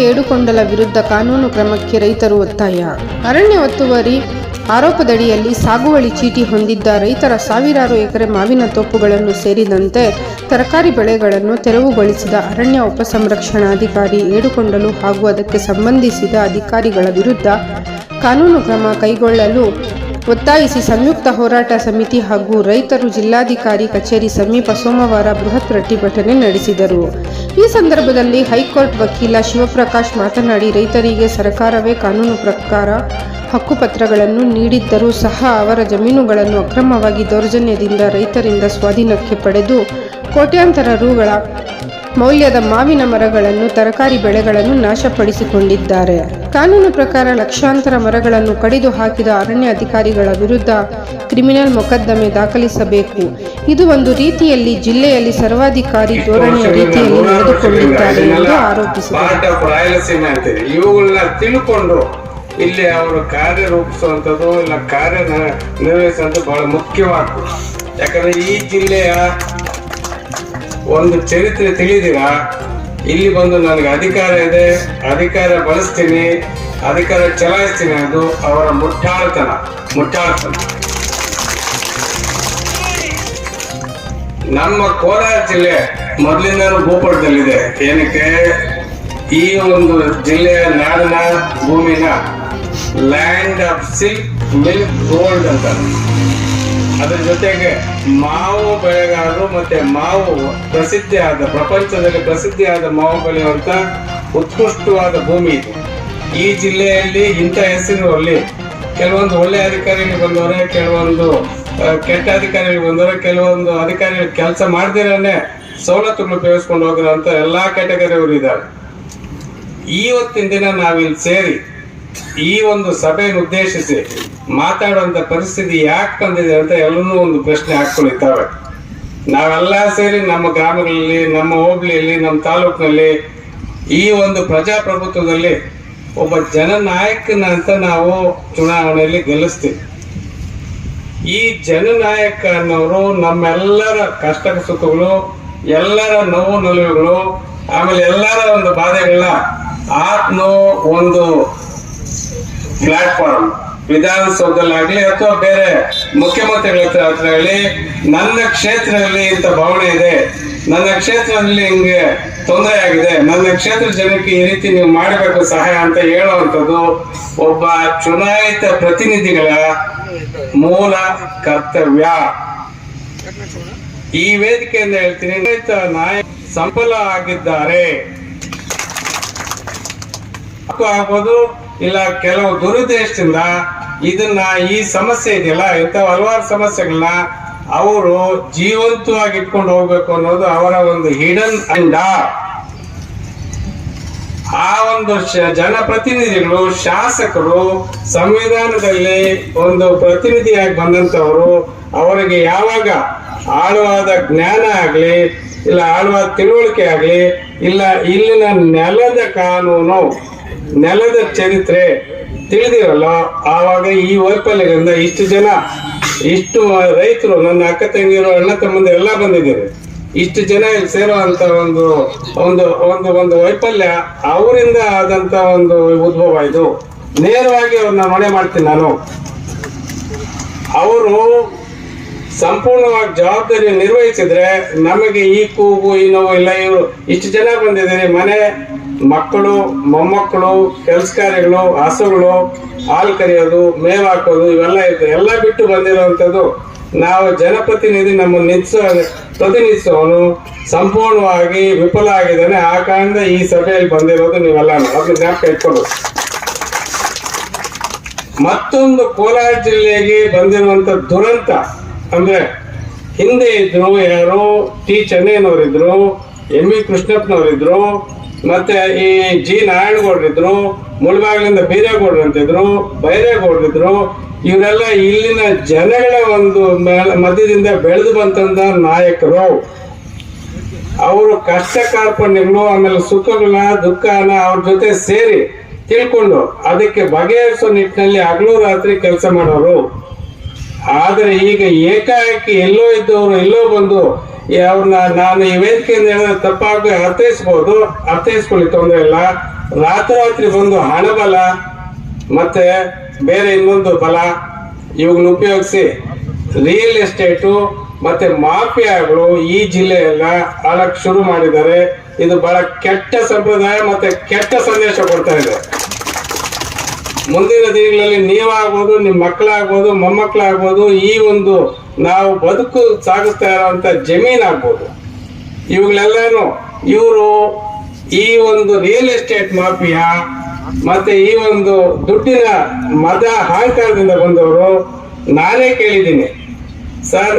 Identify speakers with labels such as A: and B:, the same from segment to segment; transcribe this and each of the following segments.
A: ಏಡುಕೊಂಡಲ ವಿರುದ್ಧ ಕಾನೂನು ಕ್ರಮಕ್ಕೆ ರೈತರು ಒತ್ತಾಯ. ಅರಣ್ಯ ಒತ್ತುವರಿ ಆರೋಪದಡಿಯಲ್ಲಿ ಸಾಗುವಳಿ ಚೀಟಿ ಹೊಂದಿದ್ದ ರೈತರ ಸಾವಿರಾರು ಎಕರೆ ಮಾವಿನ ತೋಪುಗಳನ್ನು ಸೇರಿದಂತೆ ತರಕಾರಿ ಬೆಳೆಗಳನ್ನು ತೆರವುಗೊಳಿಸಿದ ಅರಣ್ಯ ಉಪಸಂರಕ್ಷಣಾಧಿಕಾರಿ ಏಡುಕೊಂಡಲು ಹಾಗೂ ಅದಕ್ಕೆ ಸಂಬಂಧಿಸಿದ ಅಧಿಕಾರಿಗಳ ವಿರುದ್ಧ ಕಾನೂನು ಕ್ರಮ ಕೈಗೊಳ್ಳಲು ಒತ್ತಾಯಿಸಿ ಸಂಯುಕ್ತ ಹೋರಾಟ ಸಮಿತಿ ಹಾಗೂ ರೈತರು ಜಿಲ್ಲಾಧಿಕಾರಿ ಕಚೇರಿ ಸಮೀಪ ಸೋಮವಾರ ಬೃಹತ್ ಪ್ರತಿಭಟನೆ ನಡೆಸಿದರು. ಈ ಸಂದರ್ಭದಲ್ಲಿ ಹೈಕೋರ್ಟ್ ವಕೀಲ ಶಿವಪ್ರಕಾಶ್ ಮಾತನಾಡಿ, ರೈತರಿಗೆ ಸರ್ಕಾರವೇ ಕಾನೂನು ಪ್ರಕಾರ ಹಕ್ಕುಪತ್ರಗಳನ್ನು ನೀಡಿದ್ದರೂ ಸಹ ಅವರ ಜಮೀನುಗಳನ್ನು ಅಕ್ರಮವಾಗಿ ದೌರ್ಜನ್ಯದಿಂದ ರೈತರಿಂದ ಸ್ವಾಧೀನಕ್ಕೆ ಪಡೆದು ಕೋಟ್ಯಾಂತರ ರುಗಳ ಮೌಲ್ಯದ ಮಾವಿನ ಮರಗಳನ್ನು ತರಕಾರಿ ಬೆಳೆಗಳನ್ನು ನಾಶಪಡಿಸಿಕೊಂಡಿದ್ದಾರೆ. ಕಾನೂನು ಪ್ರಕಾರ ಲಕ್ಷಾಂತರ ಮರಗಳನ್ನು ಕಡಿದು ಹಾಕಿದ ಅರಣ್ಯ ಅಧಿಕಾರಿಗಳ ವಿರುದ್ಧ ಕ್ರಿಮಿನಲ್ ಮೊಕದ್ದಮೆ ದಾಖಲಿಸಬೇಕು. ಇದು ಒಂದು ರೀತಿಯಲ್ಲಿ ಜಿಲ್ಲೆಯಲ್ಲಿ ಸರ್ವಾಧಿಕಾರಿ ಧೋರಣೆಯ ರೀತಿಯಲ್ಲಿ ನಡೆದುಕೊಂಡಿದ್ದಾರೆ ಎಂದು ಆರೋಪಿಸಿದರು.
B: ಇವುಗಳನ್ನ ತಿಳ್ಕೊಂಡು ಇಲ್ಲಿ ಅವರು ಕಾರ್ಯ ರೂಪಿಸುವಂಥದ್ದು ಇಲ್ಲ ಕಾರ್ಯ ನಿರ್ವಹಿಸುವಂಥದ್ದು ಬಹಳ ಯಾಕಂದ್ರೆ ಈ ಜಿಲ್ಲೆಯ ಒಂದು ಚರಿತ್ರೆ ತಿಳಿದಿರಾ? ಇಲ್ಲಿ ಬಂದು ನನಗೆ ಅಧಿಕಾರ ಇದೆ, ಅಧಿಕಾರ ಬಳಸ್ತೀನಿ, ಅಧಿಕಾರ ಚಲಾಯಿಸ್ತೀನಿ ಅದು ಅವರ ಮುಟ್ಟಾಳತನ ಮುಟ್ಟಾಳತನ. ನಮ್ಮ ಕೋಲಾರ ಜಿಲ್ಲೆ ಮೊದಲಿಂದಲೂ ಭೂಪಟದಲ್ಲಿದೆ. ಏನಕ್ಕೆ? ಈ ಒಂದು ಜಿಲ್ಲೆಯ ನಾಡಿನ ಭೂಮಿನ land of silk milk gold ಅಂತ. ಅದ್ರ ಜೊತೆಗೆ ಮಾವು ಬೆಳೆಗಾರರು ಮತ್ತೆ ಮಾವು ಪ್ರಸಿದ್ಧಿಯಾದ, ಪ್ರಪಂಚದಲ್ಲಿ ಪ್ರಸಿದ್ಧಿಯಾದ ಮಾವು ಬೆಳೆಯುವಂತ ಉತ್ಕೃಷ್ಟವಾದ ಭೂಮಿ ಇದೆ. ಈ ಜಿಲ್ಲೆಯಲ್ಲಿ ಇಂಥ ಹೆಸರಿನಲ್ಲಿ ಕೆಲವೊಂದು ಒಳ್ಳೆ ಅಧಿಕಾರಿಗಳು ಬಂದವರೆ, ಕೆಲವೊಂದು ಕೆಟ್ಟ ಅಧಿಕಾರಿಗಳು ಬಂದವರೆ, ಕೆಲವೊಂದು ಅಧಿಕಾರಿಗಳು ಕೆಲಸ ಮಾಡದಿರೇ ಸವಲತ್ತುಗಳು ಉಪಯೋಗಿಸ್ಕೊಂಡು ಅಂತ ಎಲ್ಲಾ ಕ್ಯಾಟಗರಿಯವರು ಇದ್ದಾರೆ. ಇವತ್ತಿನ ದಿನ ನಾವಿಲ್ಲಿ ಸೇರಿ ಈ ಒಂದು ಸಭೆಯನ್ನು ಉದ್ದೇಶಿಸಿ ಮಾತಾಡುವಂತ ಪರಿಸ್ಥಿತಿ ಯಾಕೆ ಬಂದಿದೆ ಅಂತ ಎಲ್ಲರೂ ಒಂದು ಪ್ರಶ್ನೆ ಹಾಕ್ಕೊಂಡಿದ್ದಾವೆ ನಾವೆಲ್ಲ ಸೇರಿ ನಮ್ಮ ಗ್ರಾಮಗಳಲ್ಲಿ, ನಮ್ಮ ಹೋಬಳಿಯಲ್ಲಿ, ನಮ್ಮ ತಾಲೂಕಿನಲ್ಲಿ ಈ ಒಂದು ಪ್ರಜಾಪ್ರಭುತ್ವದಲ್ಲಿ ಒಬ್ಬ ಜನನಾಯಕನ ಅಂತ ನಾವು ಚುನಾವಣೆಯಲ್ಲಿ ಗೆಲ್ಲಿಸ್ತೀವಿ. ಈ ಜನನಾಯಕ ಅನ್ನೋರು ನಮ್ಮೆಲ್ಲರ ಕಷ್ಟ ಸುಖಗಳು, ಎಲ್ಲರ ನೋವು ನಲಿವುಗಳು ಆಮೇಲೆ ಎಲ್ಲರ ಒಂದು ಬಾಧೆಗಳನ್ನ ಆತ್ಮ ಒಂದು ಪ್ಲಾಟ್ಫಾರ್ಮ್ ವಿಧಾನಸೌಧದಲ್ಲಾಗ್ಲಿ ಅಥವಾ ಬೇರೆ ಮುಖ್ಯಮಂತ್ರಿಗಳ ಹತ್ರ ಹೇಳಿ ನನ್ನ ಕ್ಷೇತ್ರದಲ್ಲಿ ಇಂಥ ಭಾವನೆ ಇದೆ. ನನ್ನ ಕ್ಷೇತ್ರದಲ್ಲಿ ಹಿಂಗೆ ತೊಂದರೆ ಆಗಿದೆ. ನನ್ನ ಕ್ಷೇತ್ರ ಜನಕ್ಕೆ ಈ ರೀತಿ ನೀವು ಮಾಡಬೇಕು ಸಹಾಯ ಅಂತ ಹೇಳುವಂಥದ್ದು ಒಬ್ಬ ಚುನಾಯಿತ ಪ್ರತಿನಿಧಿಗಳ ಮೂಲ ಕರ್ತವ್ಯ. ಈ ವೇದಿಕೆಯಿಂದ ಹೇಳ್ತೀನಿ ನಾಯಕ ಸಂಬಲ ಆಗಿದ್ದಾರೆ. ಆಗ್ಬೋದು? ಇಲ್ಲ, ಕೆಲವು ದುರುದ್ದೇಶದಿಂದ ಇದನ್ನ ಈ ಸಮಸ್ಯೆ ಇದೆಯಲ್ಲ, ಇಂಥ ಹಲವಾರು ಸಮಸ್ಯೆಗಳನ್ನ ಅವರು ಜೀವಂತವಾಗಿ ಇಟ್ಕೊಂಡು ಹೋಗ್ಬೇಕು ಅನ್ನೋದು ಅವರ ಒಂದು ಹಿಡನ್ ಅಂಡ ಆ ಒಂದು ಜನಪ್ರತಿನಿಧಿಗಳು, ಶಾಸಕರು, ಸಂವಿಧಾನದಲ್ಲಿ ಒಂದು ಪ್ರತಿನಿಧಿಯಾಗಿ ಬಂದಂತವರು ಅವರಿಗೆ ಯಾವಾಗ ಆಳವಾದ ಜ್ಞಾನ ಆಗಲಿ, ಇಲ್ಲ, ಆಳವಾದ ತಿಳುವಳಿಕೆ ಆಗಲಿ, ಇಲ್ಲ, ಇಲ್ಲಿನ ನೆಲದ ಕಾನೂನು ನೆಲದ ಚರಿತ್ರೆ ತಿಳಿದಿರಲ್ಲ. ಆವಾಗ ಈ ವೈಫಲ್ಯದಿಂದ ಇಷ್ಟು ಜನ, ಇಷ್ಟು ರೈತರು, ನನ್ನ ಅಕ್ಕ ತಂಗಿಯರು, ಅಣ್ಣ ತಮ್ಮಂದು ಎಲ್ಲ ಬಂದಿದ್ದಾರೆ. ಇಷ್ಟು ಜನ ಇಲ್ಲಿ ಸೇರುವಂತ ಒಂದು ಒಂದು ಒಂದು ಒಂದು ವೈಫಲ್ಯ ಅವರಿಂದ ಆದಂತ ಒಂದು ಉದ್ಭವ ಇದು. ನೇರವಾಗಿ ಅವ್ರನ್ನ ಮನೆ ಮಾಡ್ತೀನಿ ನಾನು. ಅವರು ಸಂಪೂರ್ಣವಾಗಿ ಜವಾಬ್ದಾರಿ ನಿರ್ವಹಿಸಿದ್ರೆ ನಮಗೆ ಈ ಕೂಗು, ಈ ನೋವು ಇಲ್ಲ, ಇವರು ಇಷ್ಟು ಜನ ಬಂದಿದ್ದೀರಿ. ಮನೆ ಮಕ್ಕಳು, ಮೊಮ್ಮಕ್ಕಳು ಕೆಲಸಕಾರಿಗಳು ಹಸುಗಳು, ಹಾಲು ಕರೆಯೋದು, ಮೇವು ಹಾಕೋದು, ಇವೆಲ್ಲ ಇದೆ ಎಲ್ಲ ಬಿಟ್ಟು ಬಂದಿರುವಂಥದ್ದು ನಾವು ಜನಪ್ರತಿನಿಧಿ ನಮ್ಮ ನಿತ್ಸೋ ಪ್ರತಿನಿಧಿಸೋನು ಸಂಪೂರ್ಣವಾಗಿ ವಿಫಲ ಆಗಿದ್ದಾನೆ. ಆ ಕಾರಣದಿಂದ ಈ ಸಭೆಯಲ್ಲಿ ಬಂದಿರೋದು ನೀವೆಲ್ಲ ಅದನ್ನ ಜ್ಞಾಪಕ ಇಟ್ಕೊಂಡು ಮತ್ತೊಂದು ಕೋಲಾರ ಜಿಲ್ಲೆಗೆ ಬಂದಿರುವಂತ ದುರಂತ ಅಂದ್ರೆ ಹಿಂದೆ ಇದ್ರು ಯಾರು ಟಿ. ಚೆನ್ನಯ್ಯನವರಿದ್ರು ಎಂ. ವಿ. ಕೃಷ್ಣಪ್ಪನವರಿದ್ರು ಮತ್ತೆ ಈ ಜಿ ನಾರಾಯಣಗೌಡರಿದ್ರು, ಮುಳಬಾಗಿಲಿಂದ ಬೀರೇಗೌಡರು ಅಂತಿದ್ರು, ಬೈರೇಗೌಡರಿದ್ರು, ಇವರೆಲ್ಲ ಇಲ್ಲಿನ ಜನಗಳ ಒಂದು ಮಧ್ಯದಿಂದ ಬೆಳೆದು ಬಂತಂದ ನಾಯಕರು. ಅವರು ಕಷ್ಟ ಕಾರ್ಪಣ್ಯಗಳು, ಆಮೇಲೆ ಸುಖಗಳನ್ನ, ದುಃಖನ ಅವ್ರ ಜೊತೆ ಸೇರಿ ತಿಳ್ಕೊಂಡು ಅದಕ್ಕೆ ಬಗೆಹರಿಸೋ ನಿಟ್ಟಿನಲ್ಲಿ ಹಗಲು ರಾತ್ರಿ ಕೆಲಸ ಮಾಡೋರು. ಆದರೆ ಈಗ ಏಕಾಏಕಿ ಎಲ್ಲೋ ಇದ್ದವರು ಎಲ್ಲೋ ಬಂದು ಅವ್ರನ್ನ ನಾನು ಈ ವೇದಿಕೆಯಿಂದ ಹೇಳಿದ್ರೆ ತಪ್ಪಾಗಿ ಅರ್ಥೈಸ್ಬೋದು, ಅರ್ಥೈಸ್ಕೊಳ್ಳಿ ತೊಂದರೆ ಇಲ್ಲ. ರಾತ್ರಾತ್ರಿ ಬಂದು ಹಣಬಲ ಮತ್ತೆ ಬೇರೆ ಇನ್ನೊಂದು ಬಲ. ಇವುಗಳನ್ನ ಉಪಯೋಗಿಸಿ ರಿಯಲ್ ಎಸ್ಟೇಟು ಮತ್ತೆ ಮಾಫಿಯಾಗಳು ಈ ಜಿಲ್ಲೆಯೆಲ್ಲ ಆಳಕ್ಕೆ ಶುರು ಮಾಡಿದ್ದಾರೆ. ಇದು ಬಹಳ ಕೆಟ್ಟ ಸಂಪ್ರದಾಯ ಮತ್ತೆ ಕೆಟ್ಟ ಸಂದೇಶ ಕೊಡ್ತಾ ಇದೆ. ಮುಂದಿನ ದಿನಗಳಲ್ಲಿ ನೀವಾಗ್ಬೋದು ನಿಮ್ಮ ಮಕ್ಕಳಾಗ್ಬೋದು, ಮೊಮ್ಮಕ್ಕಳಾಗ್ಬೋದು, ಈ ಒಂದು ನಾವು ಬದುಕು ಸಾಗಿಸ್ತಾ ಇರೋವಂಥ ಜಮೀನಾಗ್ಬೋದು. ಇವುಗಳೆಲ್ಲಾನು ಇವರು ಈ ಒಂದು ರಿಯಲ್ ಎಸ್ಟೇಟ್ ಮಾಫಿಯಾ ಮತ್ತೆ ಈ ಒಂದು ದುಡ್ಡಿನ ಮದ ಅಹಂಕಾರದಿಂದ ಬಂದವರು ನಾನೇ ಕೇಳಿದ್ದೀನಿ. ಸರ್,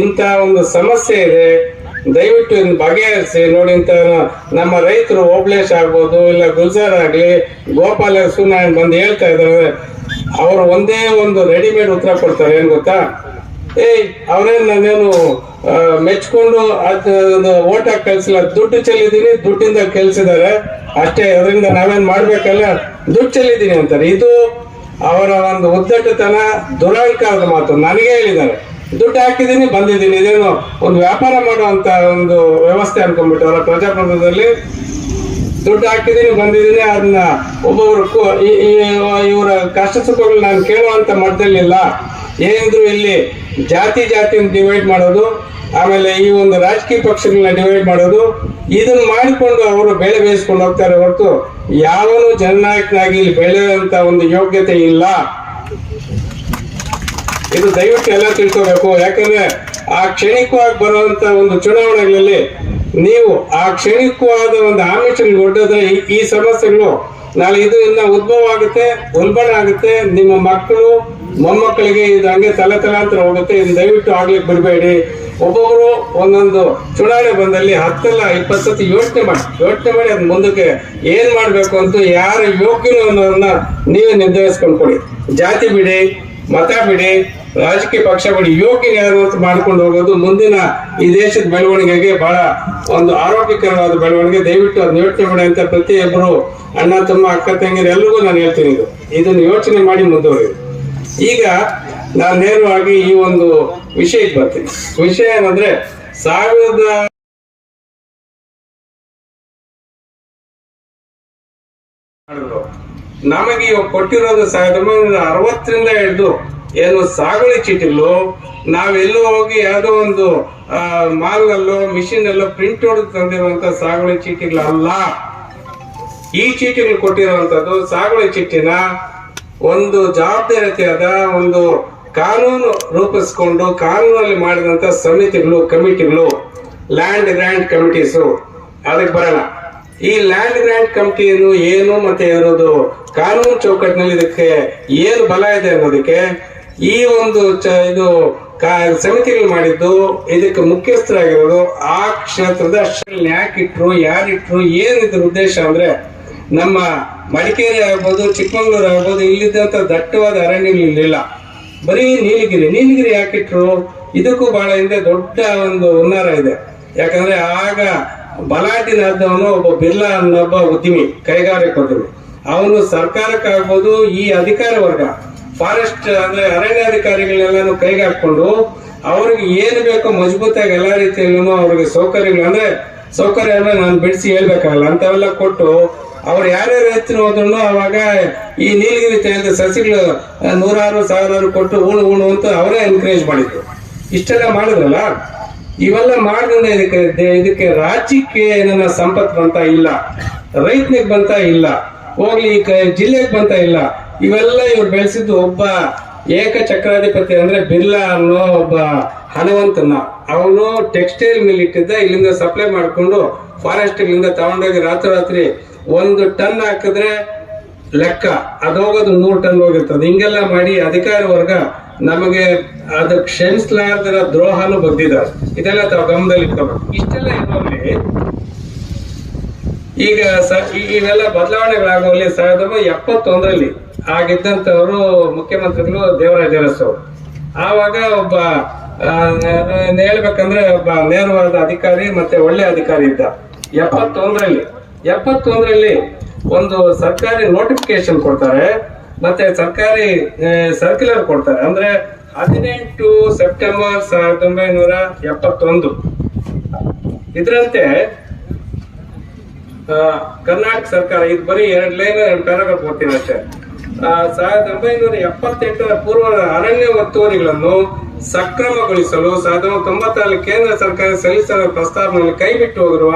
B: ಇಂಥ ಒಂದು ಸಮಸ್ಯೆ ಇದೆ. ದಯವಿಟ್ಟು ಇದನ್ನ ಬಗೆಹರಿಸಿ ನೋಡಿ ಅಂತ ನಮ್ಮ ರೈತರು ಓಬ್ಲೇಶ್ ಆಗ್ಬೋದು, ಇಲ್ಲ ಗುಲ್ಜಾರ್ ಆಗಲಿ, ಗೋಪಾಲ ಸುನಾರಾಯಣ್ ಬಂದು ಹೇಳ್ತಾ ಇದ್ದಾರೆ. ಅವರು ಒಂದೇ ಒಂದು ರೆಡಿಮೇಡ್ ಉತ್ತರ ಕೊಡ್ತಾರೆ, ಏನು ಗೊತ್ತಾ? ಏಯ್, ಅವರೇನು ನಾನೇನು ಮೆಚ್ಕೊಂಡು ಅದು ಓಟ್ ಹಾಕಿ ಕಳ್ಸಿಲ್ಲ. ದುಡ್ಡು ಚೆಲ್ಲಿದ್ದೀನಿ, ದುಡ್ಡಿಂದ ಕೆಲ್ಸಿದ್ದಾರೆ. ಅಷ್ಟೇ, ಅದರಿಂದ ನಾವೇನ್ ಮಾಡಬೇಕಲ್ಲ? ದುಡ್ಡು ಚೆಲ್ಲಿದ್ದೀನಿ ಅಂತಾರೆ. ಇದು ಅವರ ಒಂದು ಉದ್ದಟತನ ದುರಹಂಕಾರದ ಮಾತು. ನನಗೆ ಹೇಳಿದ್ದಾರೆ. ದುಡ್ಡು ಹಾಕಿದ್ದೀನಿ, ಬಂದಿದ್ದೀನಿ. ಇದೇನು ಒಂದು ವ್ಯಾಪಾರ ಮಾಡುವಂತ ಒಂದು ವ್ಯವಸ್ಥೆ ಅನ್ಕೊಂಡ್ಬಿಟ್ಟವಲ್ಲ ಪ್ರಜಾಪ್ರಭುತ್ವದಲ್ಲಿ ದುಡ್ಡು ಹಾಕಿದ್ದೀನಿ, ಬಂದಿದ್ದೀನಿ. ಅದನ್ನ ಒಬ್ಬೊಬ್ಬರು ಇವರ ಕಷ್ಟ ಸುಖಗಳು ನಾನು ಕೇಳುವಂತ ಮಟ್ಟದಲ್ಲಿಲ್ಲ ಏನಿದ್ರು ಇಲ್ಲಿ ಜಾತಿ ಜಾತಿಯನ್ನು ಡಿವೈಡ್ ಮಾಡೋದು, ಆಮೇಲೆ ಈ ಒಂದು ರಾಜಕೀಯ ಪಕ್ಷಗಳನ್ನ ಡಿವೈಡ್ ಮಾಡೋದು, ಇದನ್ನ ಮಾಡಿಕೊಂಡು ಅವರು ಬೆಳೆ ಬೇಯಿಸ್ಕೊಂಡು ಹೋಗ್ತಾರೆ ಹೊರತು ಯಾವನು ಜನನಾಯಕನಾಗಿ ಇಲ್ಲಿ ಬೆಳೆಯುವಂತ ಒಂದು ಯೋಗ್ಯತೆ ಇಲ್ಲ. ಇದು ದಯವಿಟ್ಟು ಎಲ್ಲ ತಿಳ್ಕೋಬೇಕು. ಯಾಕಂದ್ರೆ ಆ ಕ್ಷಣಿಕವಾಗಿ ಬರುವಂತ ಒಂದು ಚುನಾವಣೆಗಳಲ್ಲಿ ನೀವು ಆ ಕ್ಷಣಿಕವಾದ ಒಂದು ಆಮಿಷಗಳು ಒಡ್ಡೋದ್ರೆ ಈ- ಸಮಸ್ಯೆಗಳು ನಾಳೆ ಇದು ಇನ್ನ ಉದ್ಭವ ಆಗುತ್ತೆ, ಉಲ್ಬಣ ಆಗುತ್ತೆ. ನಿಮ್ಮ ಮಕ್ಕಳು, ಮೊಮ್ಮಕ್ಕಳಿಗೆ ಇದು ಹಂಗೆ ತಲೆ ತಲಾಂತರ ಹೋಗುತ್ತೆ. ಇದು ದಯವಿಟ್ಟು ಆಗ್ಲಿಕ್ಕೆ ಬಿಡಬೇಡಿ. ಒಬ್ಬೊಬ್ರು ಒಂದೊಂದು ಚುನಾವಣೆ ಬಂದಲ್ಲಿ ಹತ್ತಲ್ಲ ಇಪ್ಪತ್ತು ಸತಿ ಯೋಚನೆ ಮಾಡಿ. ಯೋಚನೆ ಮಾಡಿ ಅದ್ ಮುಂದಕ್ಕೆ ಏನ್ ಮಾಡ್ಬೇಕು ಅಂತ ಯಾರ ಯೋಗ್ಯನು ಅನ್ನೋದನ್ನ ನೀವೇ ನಿರ್ಧರಿಸ್ಕೊಂಡು ಕೊಡಿ ಜಾತಿ ಬಿಡಿ. ಮತ ಬಿಡಿ. ರಾಜಕೀಯ ಪಕ್ಷ ಬಿಡಿ ಯೋಗ್ಯ ಯಾರು ಅಂತ ಮಾಡ್ಕೊಂಡು ಹೋಗೋದು ಮುಂದಿನ ಈ ದೇಶದ ಬೆಳವಣಿಗೆಗೆ ಬಹಳ ಒಂದು ಆರೋಗ್ಯಕರವಾದ ಬೆಳವಣಿಗೆ. ದಯವಿಟ್ಟು ಅದನ್ನ ಯೋಚನೆ ಮಾಡಿ ಅಂತ ಪ್ರತಿಯೊಬ್ಬರು ಅಣ್ಣ, ತಮ್ಮ, ಅಕ್ಕ ತಂಗಿರು ಎಲ್ರಿಗೂ ನಾನು ಹೇಳ್ತೀನಿ ಇದು. ಇದನ್ನ ಯೋಚನೆ ಮಾಡಿ ಮುಂದುವರಿ ಈಗ ನಾನು ನೇರವಾಗಿ ಈ ಒಂದು ವಿಷಯಕ್ಕೆ ಬರ್ತೀನಿ. ವಿಷಯ ಏನಂದ್ರೆ, ಸಾವಿರದ ನಮಗೆ ಇವಾಗ ಕೊಟ್ಟಿರೋದು ಸಾವಿರದ ಒಂಬೈನೂರ ಅರವತ್ತರಿಂದ ಹಿಡಿದು ಏನು ಸಾಗುವಳಿ ಚೀಟಿಗಳು ನಾವೆಲ್ಲೋ ಹೋಗಿ ಯಾವುದೋ ಒಂದು ಮಾಲ್ನಲ್ಲೋ ಮಿಷಿನ್ ಅಲ್ಲೋ ಪ್ರಿಂಟ್ ಹೊಡೆದು ತಂದಿರುವಂತ ಸಾಗುವಳಿ ಚೀಟಿಗಳಲ್ಲ. ಈ ಚೀಟಿಗಳು ಕೊಟ್ಟಿರುವಂತದ್ದು ಸಾಗುವಳಿ ಚೀಟಿನ ಒಂದು ಜವಾಬ್ದಾರಿಯಾದ ಒಂದು ಕಾನೂನು ರೂಪಿಸ್ಕೊಂಡು ಕಾನೂನಲ್ಲಿ ಮಾಡಿದಂತ ಸಮಿತಿಗಳು, ಕಮಿಟಿಗಳು ಲ್ಯಾಂಡ್ ಗ್ರ್ಯಾಂಡ್ ಕಮಿಟೀಸು ಅದಕ್ಕೆ ಬರಲ್ಲ. ಈ ಲ್ಯಾಂಡ್ ಗ್ರ್ಯಾಂಡ್ ಕಮಿಟಿಯನ್ನು ಏನು ಮತ್ತೆ ಇರೋದು ಕಾನೂನು ಚೌಕಟ್ಟಿನಲ್ಲಿ ಇದಕ್ಕೆ ಏನು ಬಲ ಇದೆ ಅನ್ನೋದಕ್ಕೆ ಈ ಒಂದು ಚ- ಇದು ಕಾ- ಸಮಿತಿಗಳು ಮಾಡಿದ್ದು ಇದಕ್ಕೆ ಮುಖ್ಯಸ್ಥರಾಗಿರೋದು ಆ ಕ್ಷೇತ್ರದ ಅಷ್ಟರಲ್ಲಿ ಯಾಕೆ ಇಟ್ರು ಯಾರಿಟ್ರು ಏನ್ ಇದ್ರ ಉದ್ದೇಶ ಅಂದ್ರೆ ನಮ್ಮ ಮಡಿಕೇರಿ ಆಗ್ಬೋದು, ಚಿಕ್ಕಮಂಗ್ಳೂರು ಆಗ್ಬೋದು ಇಲ್ಲಿದ್ದಂಥ ದಟ್ಟವಾದ ಅರಣ್ಯಗಳು ಇರಲಿಲ್ಲ. ಬರೀ ನೀಲಗಿರಿ. ನೀಲಗಿರಿ ಯಾಕಿಟ್ರು ಇದಕ್ಕೂ ಬಹಳ ಹಿಂದೆ ದೊಡ್ಡ ಒಂದು ಹುನ್ನಾರ ಇದೆ. ಯಾಕಂದ್ರೆ ಆಗ ಬಲಾಟಿನಾದವನು ಒಬ್ಬ ಬಿರ್ಲಾ ಅನ್ನೊಬ್ಬ ಉದ್ಯಮಿ ಕೈಗಾರಿಕೋದ್ಯಮಿ ಅವನು ಸರ್ಕಾರಕ್ಕಾಗ್ಬೋದು ಈ ಅಧಿಕಾರ ವರ್ಗ ಫಾರೆಸ್ಟ್ ಅಂದ್ರೆ ಅರಣ್ಯಾಧಿಕಾರಿಗಳನ್ನೆಲ್ಲಾನು ಕೈಗೆ ಹಾಕೊಂಡು ಅವ್ರಿಗೆ ಏನು ಬೇಕೋ ಮಜಬೂತಾಗಿ ಎಲ್ಲ ರೀತಿಯಲ್ಲೂ ಅವ್ರಿಗೆ ಸೌಕರ್ಯಗಳು ಅಂದ್ರೆ ಸೌಕರ್ಯ ಅಂದ್ರೆ ನಾನು ಬಿಡಿಸಿ ಹೇಳ್ಬೇಕಾಗಲ್ಲ ಅಂತವೆಲ್ಲ ಕೊಟ್ಟು ಅವ್ರು ಯಾರ್ಯಾರು ಹೆಚ್ಚಿನ ಹೋದ್ರು ಅವಾಗ ಈ ನೀಲಗಿರಿ ತೇಲದ ಸಸಿಗಳು ನೂರಾರು, ಸಾವಿರಾರು ಕೊಟ್ಟು ಉಣು ಉಣು ಅಂತ ಅವರೇ ಎನ್ಕರೇಜ್ ಮಾಡಿದ್ರು. ಇಷ್ಟೆಲ್ಲ ಮಾಡಿದ್ರಲ್ಲ? ಇವೆಲ್ಲ ಮಾಡಿದ್ರೆ ಇದಕ್ಕೆ ಇದಕ್ಕೆ ರಾಜ್ಯಕ್ಕೆ ಏನನ್ನ ಸಂಪತ್ ಬಂತ ಇಲ್ಲ, ರೈತನಿಗೆ ಬಂತ ಇಲ್ಲ. ಹೋಗ್ಲಿ, ಈ ಜಿಲ್ಲೆಗೆ ಬಂತ ಇಲ್ಲ. ಇವೆಲ್ಲ ಇವ್ರು ಬೆಳೆಸಿದ್ದು ಒಬ್ಬ ಏಕ ಚಕ್ರಾಧಿಪತಿ ಅಂದ್ರೆ ಬಿರ್ಲಾ ಅನ್ನೋ ಒಬ್ಬ ಹಣವಂತನ ಅವನು ಟೆಕ್ಸ್ಟೈಲ್ ಮಿಲ್ ಇಟ್ಟಿದ್ದ, ಇಲ್ಲಿಂದ ಸಪ್ಲೈ ಮಾಡಿಕೊಂಡು ಫಾರೆಸ್ಟ್ ಇಲ್ಲಿಂದ ತಗೊಂಡೋಗಿ ರಾತ್ರಿ ಒಂದು ಟನ್ ಹಾಕಿದ್ರೆ ಲೆಕ್ಕ. ಅದು ಹೋಗೋದು ನೂರು ಟನ್ ಹೋಗಿರ್ತದೆ. ಹಿಂಗೆಲ್ಲ ಮಾಡಿ ಅಧಿಕಾರಿ ವರ್ಗ ನಮಗೆ ಅದು ಕ್ಷಮಿಸಲಾರ್ದರ ದ್ರೋಹನು ಬಗ್ದಿದ್ದಾರೆ. ಇದೆಲ್ಲ ತಾವು ಗಮನದಲ್ಲಿ ಇಟ್ಕೋಬೇಕು ಇಷ್ಟೆಲ್ಲ ಇರುವಲ್ಲಿ ಈಗ ಇವೆಲ್ಲ ಬದಲಾವಣೆಗಳಾಗುವಲ್ಲಿ ಸಾವಿರದ ಒಂಬೈನೂರ ಎಪ್ಪತ್ತೊಂದರಲ್ಲಿ ಆಗಿದ್ದಂಥವರು ಮುಖ್ಯಮಂತ್ರಿಗಳು ದೇವರಾಜ ಅರಸು ಆವಾಗ ಒಬ್ಬ ಹೇಳ್ಬೇಕಂದ್ರೆ ಒಬ್ಬ ನೇರವಾದ ಅಧಿಕಾರಿ ಮತ್ತೆ ಒಳ್ಳೆ ಅಧಿಕಾರಿ ಇದ್ದ. ಎಪ್ಪತ್ತೊಂದರಲ್ಲಿ ಎಪ್ಪತ್ತೊಂದರಲ್ಲಿ ಒಂದು ಸರ್ಕಾರಿ ನೋಟಿಫಿಕೇಶನ್ ಕೊಡ್ತಾರೆ, ಮತ್ತೆ ಸರ್ಕಾರಿ ಸರ್ಕ್ಯುಲರ್ ಕೊಡ್ತಾರೆ. ಅಂದ್ರೆ ಹದಿನೆಂಟು ಸೆಪ್ಟೆಂಬರ್ ಸಾವಿರದ ಒಂಬೈನೂರ ಎಪ್ಪತ್ತೊಂದು. ಇದರಂತೆ ಕರ್ನಾಟಕ ಸರ್ಕಾರ, ಇದು ಬರೀ ಎರಡು ಲೈನ್ ಎರಡು ಪ್ಯಾರಾಗ್ರಾಫ್ ಓದ್ತೀನಿ ಅಷ್ಟೇ. ಸಾವಿರದ ಒಂಬೈನೂರ ಎಪ್ಪತ್ತೆಂಟರ ಪೂರ್ವ ಅರಣ್ಯ ಒತ್ತುವರಿಗಳನ್ನು ಸಕ್ರಮಗೊಳಿಸಲು ಸಾವಿರದ ಒಂಬೈನೂರ ತೊಂಬತ್ತರಲ್ಲಿ ಕೇಂದ್ರ ಸರ್ಕಾರ ಸಲ್ಲಿಸಿದ ಪ್ರಸ್ತಾವನೆಯಲ್ಲಿ ಕೈಬಿಟ್ಟು ಹೋಗಿರುವ